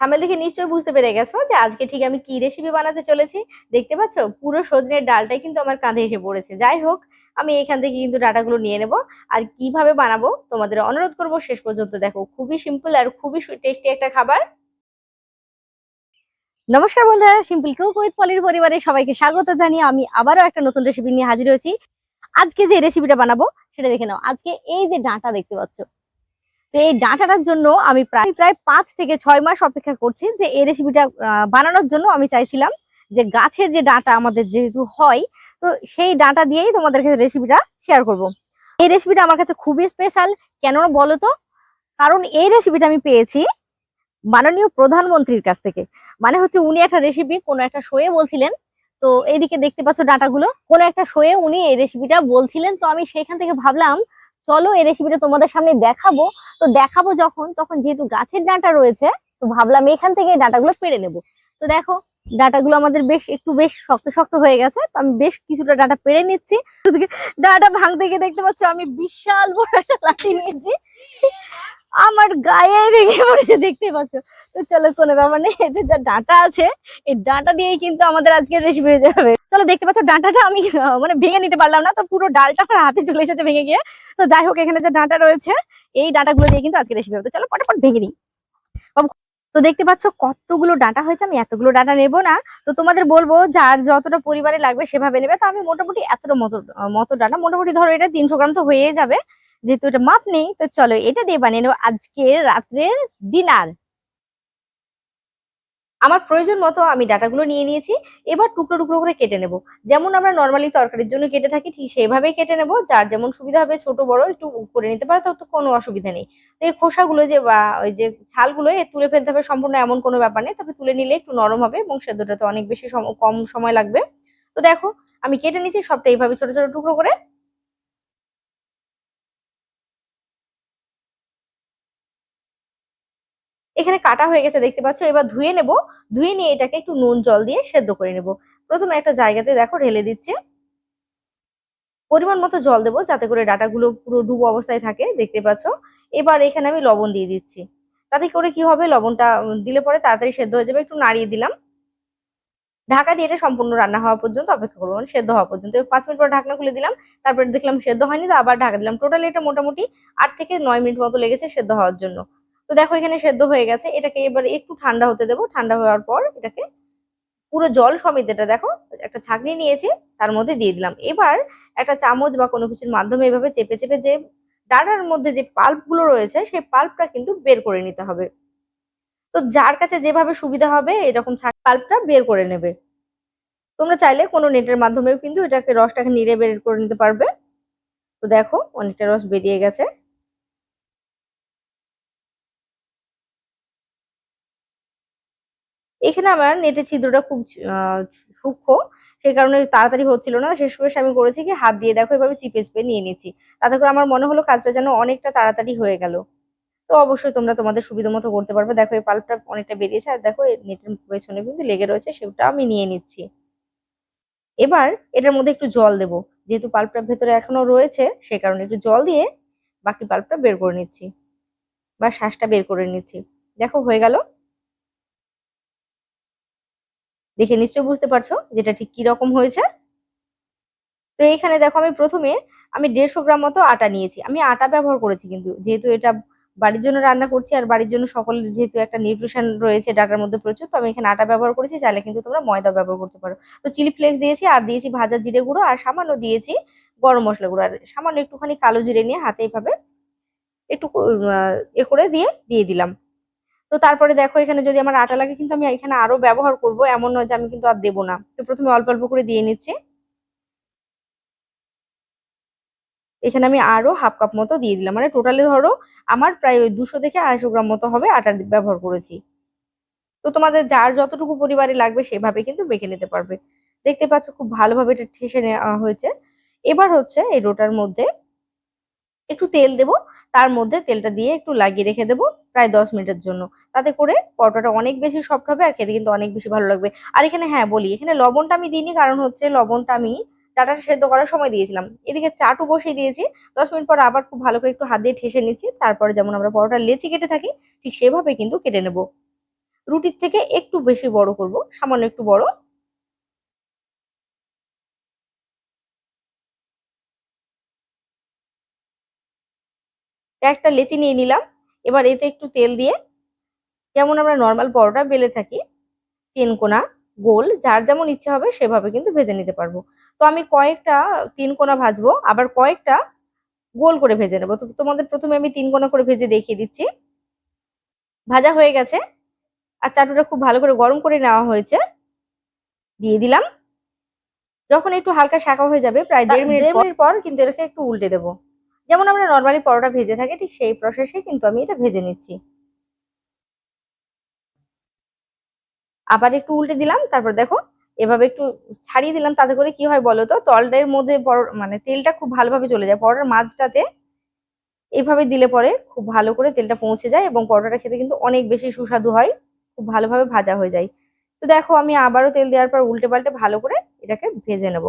থামেল দেখে নিশ্চয়ই বুঝতে পেরে গেছো যে আজকে ঠিক আমি কি রেসিপি বানাতে চলেছি। দেখতে পাচ্ছ? পুরো সজনের ডালটাই কিন্তু আমার কাঁধে এসে পড়েছে। যাই হোক, আমি এখান থেকে কিন্তু ডাটাগুলো নিয়ে নেব। আর কীভাবে বানাবো তোমাদের অনুরোধ করব শেষ পর্যন্ত দেখো। খুবই সিম্পল আর খুবই টেস্টি একটা খাবার। নমস্কার বন্ধুরা সিম্পল কেউ উইথ পলির পরিবারের সবাইকে স্বাগত জানিয়ে আমি আবারও একটা নতুন রেসিপি নিয়ে হাজির হয়েছি। আজকে যে রেসিপিটা বানাবো সেটা দেখে নাও। আজকে এই যে ডাঁটা দেখতে পাচ্ছ তো এই ডাঁটাটার জন্য আমি প্রায় প্রায় পাঁচ থেকে ছয় মাস অপেক্ষা করছি যে এই রেসিপিটা বানানোর জন্য আমি চাইছিলাম যে গাছের যে ডাঁটা আমাদের যেহেতু হয়, তো সেই ডাঁটা দিয়েই তোমাদের কাছে রেসিপিটা শেয়ার করব। এই রেসিপিটা আমার কাছে খুবই স্পেশাল কেন বলো তো কারণ এই রেসিপিটা আমি পেয়েছি মাননীয় প্রধানমন্ত্রীর কাছ থেকে। মানে হচ্ছে উনি একটা রেসিপি কোনো একটা শোয়ে বলছিলেন। তো এইদিকে দেখতে পাচ্ছ ডাটাগুলো। কোনো একটা শোয়ে উনি এই রেসিপিটা বলছিলেন। তো আমি সেখান থেকে ভাবলাম, চলো এই রেসিপিটা তোমাদের সামনে দেখাবো। তো দেখাবো যখন, তখন যেহেতু গাছের ডাঁটা রয়েছে, তো ভাবলাম এখান থেকে ডাঁটাগুলো পেরে নেব। তো দেখো, ডাটাগুলো আমাদের বেশ, একটু বেশ শক্ত শক্ত হয়ে গেছে, তো আমি বেশ কিছুটা ডাটা পেরে নিচ্ছি। ডাটা ভাঙতে গিয়ে দেখতে পাচ্ছ, আমি বিশাল বড় একটা লাঠি নিয়েছি। আমার গায়ে ভেঙে পড়েছে, দেখতে পাচ্ছ। তো চলো, কোনো ব্যাপার নেই, এতে যা ডাটা আছে, এই ডাটা দিয়েই কিন্তু আমাদের আজকের রেসিপি হয়ে যাবে। চলো, দেখতে পাচ্ছ, ডাঁটাটা আমি মানে ভেঙে নিতে পারলাম না, তো পুরো ডালটা আমার হাতে চলে এসেছে ভেঙে গিয়ে। তো যাই হোক, এখানে যে ডাঁটা রয়েছে এই ডাটাগুলো দিয়ে কিন্তু আজকে রেসিপি হবে চলো পটাপট ভেঙে নিই। তো দেখতে পাচ্ছ কতগুলো ডাটা হয়েছে, আমি এতগুলো ডাটা নেব না। তো তোমাদের বলব, যার যতটা পরিবারে লাগবে সেভাবে নেবে। তো আমি মোটামুটি এতটা মতো মতো ডাটা, মোটামুটি ধরো এটা তিনশো গ্রাম তো হয়ে যাবে। যেহেতু এটা মাপ নেই, তো চলো এটা দিয়ে বানিয়ে নেব আজকে রাত্রের ডিনার আমার প্রয়োজন মতো আমি ডাটাগুলো নিয়ে নিয়েছি, এবার টুকরো টুকরো করে কেটে নেব। যেমন আমরা নর্মালি তরকারির জন্য কেটে থাকি, ঠিক সেইভাবেই কেটে নেব। যার যেমন সুবিধা হবে, ছোট, বড়, একটু করে নিতে পারে তো কোনো অসুবিধা নেই। তো এই খোসাগুলো যে বা, ওই যে ছালগুলো, এ তুলে ফেলতে হবে সম্পূর্ণ এমন কোনো ব্যাপার নেই। তবে তুলে নিলে একটু নরম হবে এবং সেদ্ধটা তো অনেক বেশি কম সময় লাগবে। তো দেখো, আমি কেটে নিচ্ছি সবটা এইভাবে ছোট ছোট টুকরো করে এখানে কাটা হয়ে গেছে, দেখতে পাচ্ছ? এবার ধুয়ে নেব। ধুয়ে নিয়ে এটাকে একটু নুন, জল দিয়ে সেদ্ধ করে নেব। প্রথমে একটা জায়গাতে দেখো ঢেলে দিচ্ছে। পরিমাণ মতো জল দেবো যাতে করে ডাটাগুলো পুরো ডুবো অবস্থায় থাকে, দেখতে পাচ্ছ? এবার এখানে আমি লবণ দিয়ে দিচ্ছি। তাতে করে কি হবে? লবণটা দিলে পরে তাড়াতাড়ি সেদ্ধ হয়ে যাবে। একটু নাড়িয়ে দিলাম। ঢাকা দিয়ে এটা সম্পূর্ণ রান্না হওয়া পর্যন্ত, অপেক্ষা করব মানে সেদ্ধ হওয়া পর্যন্ত। পাঁচ মিনিট পর ঢাকনা খুলে দিলাম। তারপরে দেখলাম সেদ্ধ হয়নি, তো আবার ঢাকা দিলাম। টোটালি এটা মোটামুটি আট থেকে নয় মিনিট মতো লেগেছে সেদ্ধ হওয়ার জন্য। তো দেখো এখানে সেদ্ধ হয়ে গেছে। এটাকে এবার একটু ঠান্ডা হতে দেবো। ঠান্ডা হওয়ার পর এটাকে পুরো জল সমেত এটা দেখো, একটা ছাঁকনি নিয়েছি, তার মধ্যে দিয়ে দিলাম। এবার একটা চামচ বা কোনো কিছুর মাধ্যমে এভাবে চেপে চেপে যে ডাটার মধ্যে যে পাল্পগুলো রয়েছে, সেই পাল্পটা কিন্তু বের করে নিতে হবে। তো যার কাছে যেভাবে সুবিধা হবে, এরকম পাল্পটা বের করে নেবে। তোমরা চাইলে কোনো নেটের মাধ্যমেও কিন্তু এটাকে রসটাকে নিড়ে বের করে নিতে পারবে। তো দেখো অনেকটা রস বেরিয়ে গেছে। এখানে আমার নেটের ছিদ্রটা খুব সূক্ষ্ম, সেই কারণে তাড়াতাড়ি হচ্ছিল না। শেষমেশ আমি করেছি কি, হাত দিয়ে দেখো, এভাবে চিপে চিপে নিয়ে নিচ্ছি তাতে করে আমার মনে হলো কাজটা যেন অনেকটা তাড়াতাড়ি হয়ে গেল। তো অবশ্যই তোমরা তোমাদের সুবিধা মতো করতে পারবে। দেখো, এই পাল্পটা অনেকটা বেরিয়েছে, আর দেখো নেটের পেছনে কিন্তু লেগে রয়েছে, সেটা আমি নিয়ে নিচ্ছি। এবার এটার মধ্যে একটু জল দেব। যেহেতু পাল্পটার ভেতরে এখনও রয়েছে, সে কারণে একটু জল দিয়ে বাকি পাল্পটা বের করে নিচ্ছি বা শ্বাসটা বের করে নিচ্ছি। দেখো, হয়ে গেল। দেখে নিশ্চয়ই বুঝতে পারছ যেটা ঠিক কি রকম হয়েছে। তো এখানে দেখো আমি প্রথমে আমি দেড়শো গ্রাম মতো আটা নিয়েছি। আমি আটা ব্যবহার করেছি কিন্তু, যেহেতু এটা বাড়ির জন্য রান্না করছি আর বাড়ির জন্য সকলের যেহেতু একটা নিউট্রিশন রয়েছে, ডাটার মধ্যে প্রচুর, তো আমি এখানে আটা ব্যবহার করেছি। চাইলে কিন্তু তোমরা ময়দা ব্যবহার করতে পারো। তো চিলি ফ্লেক্স দিয়েছি আর দিয়েছি ভাজা জিরে গুঁড়ো আর সামান্য দিয়েছি গরম মশলা গুঁড়ো। আর সামান্য একটুখানি কালো জিরে নিয়ে হাতে এভাবে একটু এ করে দিয়ে দিয়ে দিলাম। তো তারপরে দেখো, এখানে যদি আমার আটা লাগে কিন্তু আমি এখানে আরও ব্যবহার করব। এমন নয় যে আমি কিন্তু আর দেবো না। তো প্রথমে অল্প অল্প করে দিয়ে নিচ্ছি। এখানে আমি আরও হাফ কাপ মতো দিয়ে দিলাম। মানে টোটালি ধরো আমার প্রায় ওই দুশো থেকে আড়াইশো গ্রাম মতো হবে আটা ব্যবহার করেছি। তো তোমাদের যার যতটুকু পরিবারে লাগবে সেভাবে কিন্তু বেঁকে নিতে পারবে। দেখতে পাচ্ছ খুব ভালোভাবে এটা ঠেসে নেওয়া হয়েছে। এবার হচ্ছে এই রোটার মধ্যে একটু তেল দেবো। তার মধ্যে তেলটা দিয়ে একটু লাগিয়ে রেখে দেবো প্রায় দশ মিনিটের জন্য। তাতে করে পরোটাটা অনেক বেশি সফট হবে আর খেতে কিন্তু অনেক বেশি ভালো লাগবে। আর এখানে হ্যাঁ বলি, এখানে লবণটা আমি দিইনি কারণ হচ্ছে লবণটা আমি ডাটাটা সেদ্ধ করার সময় দিয়েছিলাম। এদিকে চাটু বসিয়ে দিয়েছি। দশ মিনিট পর আবার খুব ভালো করে একটু হাত দিয়ে ঠেসে নিচ্ছি। তারপরে যেমন আমরা পরোটা লেচি কেটে থাকি, ঠিক সেভাবে কিন্তু কেটে নেব। রুটির থেকে একটু বেশি বড় করব, সামান্য একটু বড়। একটা লেচি নিয়ে নিলাম। এবার এতে একটু তেল দিয়ে যেমন আমরা নর্মাল পরোটা বেলে থাকি তিন কোনা গোল যার যেমন ইচ্ছে হবে সেভাবে কিন্তু ভেজে নিতে পারব। তো আমি কয়েকটা তিন কোনা ভাজবো আবার কয়েকটা গোল করে ভেজে নেব। তো তোমাদের প্রথমে আমি তিন কোনা করে ভেজে দেখিয়ে দিচ্ছি। ভাজা হয়ে গেছে আর চাটুটা খুব ভালো করে গরম করে নেওয়া হয়েছে। দিয়ে দিলাম। যখন একটু হালকা শাঁকা হয়ে যাবে প্রায় দেড় মিনিট দেড় মিনিট পর কিন্তু এটাকে একটু উল্টে দেবো। যেমন আমরা নর্মালি পরোটা ভেজে থাকি, ঠিক সেই প্রসেসে কিন্তু আমি এটা ভেজে নিচ্ছি। আবার একটু উল্টে দিলাম, তারপর দেখো এভাবে একটু ছাড়িয়ে দিলাম, তাতে করে কি হয় বলো তো তলটার মধ্যে মানে তেলটা খুব ভালোভাবে চলে যায়। পরোটার মাঝটাতে এইভাবে দিলে পরে খুব ভালো করে তেলটা পৌঁছে যায় এবং পরোটাটা খেতে কিন্তু অনেক বেশি সুস্বাদু হয়, খুব ভালোভাবে ভাজা হয়ে যায়। তো দেখো আমি আবারও তেল দেওয়ার পর উল্টে পাল্টে ভালো করে এটাকে ভেজে নেব।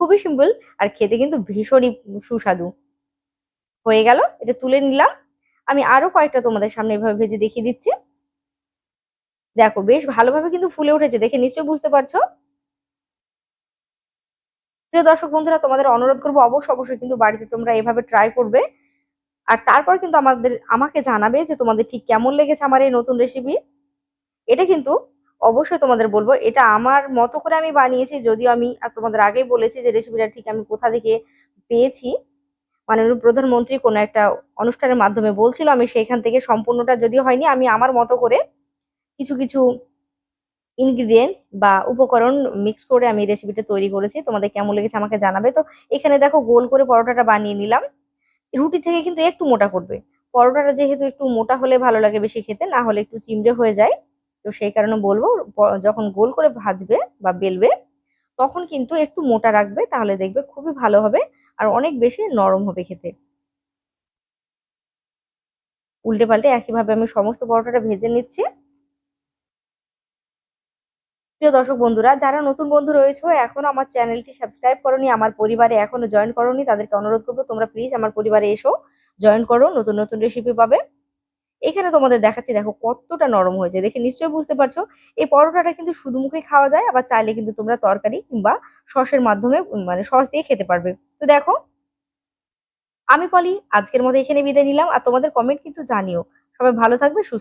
খুবই সিম্পল আর খেতে কিন্তু ভীষণই সুস্বাদু। হয়ে গেল, এটা তুলে নিলাম। আমি আরও কয়েকটা তোমাদের সামনে এভাবে ভেজে দেখিয়ে দিচ্ছি। দেখো, বেশ ভালোভাবে কিন্তু ফুলে উঠেছে, দেখে নিশ্চয়ই বুঝতে পারছ। প্রিয় দর্শক বন্ধুরা, তোমাদের অনুরোধ করব অবশ্যই অবশ্যই কিন্তু বাড়িতে তোমরা এভাবে ট্রাই করবে। আর তারপর কিন্তু আমাদের, আমাকে জানাবে যে তোমাদের ঠিক কেমন লেগেছে আমার এই নতুন রেসিপি এটা কিন্তু অবশ্যই তোমাদের বলব, এটা আমার মতো করে আমি বানিয়েছি, যদিও আমি তোমাদের আগেই বলেছি যে রেসিপিটা ঠিক আমি কোথা থেকে পেয়েছি। মাননীয় প্রধানমন্ত্রী কোনো একটা অনুষ্ঠানের মাধ্যমে বলছিল, আমি সেখান থেকে সম্পূর্ণটা যদিও হয়নি, আমি আমার মতো করে কিছু কিছু ইনগ্রিডিয়েন্টস বা উপকরণ মিক্স করে আমি রেসিপিটা তৈরি করেছি। তোমাদের কেমন লেগেছে আমাকে জানাবে। তো এখানে দেখো গোল করে পরোটাটা বানিয়ে নিলাম। রুটি থেকে কিন্তু একটু মোটা করবে। পরোটাটা যেহেতু একটু মোটা হলে ভালো লাগে বেশি খেতে, না হলে একটু চিমড়ে হয়ে যায়। তো সেই কারণে বলব যখন গোল করে ভাজবে বা বেলবে, তখন কিন্তু একটু মোটা রাখবে, তাহলে দেখবে খুবই ভালো হবে আর অনেক বেশি নরম হবে খেতে। উল্টে পাল্টে একইভাবে আমি সমস্ত পরোটাটা ভেজে নিচ্ছি। প্রিয় দর্শক বন্ধুরা, যারা নতুন বন্ধু রয়েছে, এখনও আমার চ্যানেলটি সাবস্ক্রাইব করনি, আমার পরিবারে এখনও জয়েন করনি, তাদেরকে অনুরোধ করব তোমরা প্লিজ আমার পরিবারে এসো, জয়েন করো, নতুন নতুন রেসিপি পাবে। এখানে তোমাদের দেখাচ্ছি, দেখো কতটা নরম হয়েছে। দেখে নিশ্চয়ই বুঝতে পারছ, এই পরোটাটা কিন্তু শুধু মুখে খাওয়া যায়, আবার চাইলে কিন্তু তোমরা তরকারি কিংবা সসের মাধ্যমে মানে সস দিয়ে খেতে পারবে। তো দেখো, আমি পলি, আজকের মতো এখানে বিদায় নিলাম, আর তোমাদের কমেন্ট কিন্তু জানিও। সবাই ভালো থাকবে, সুস্থ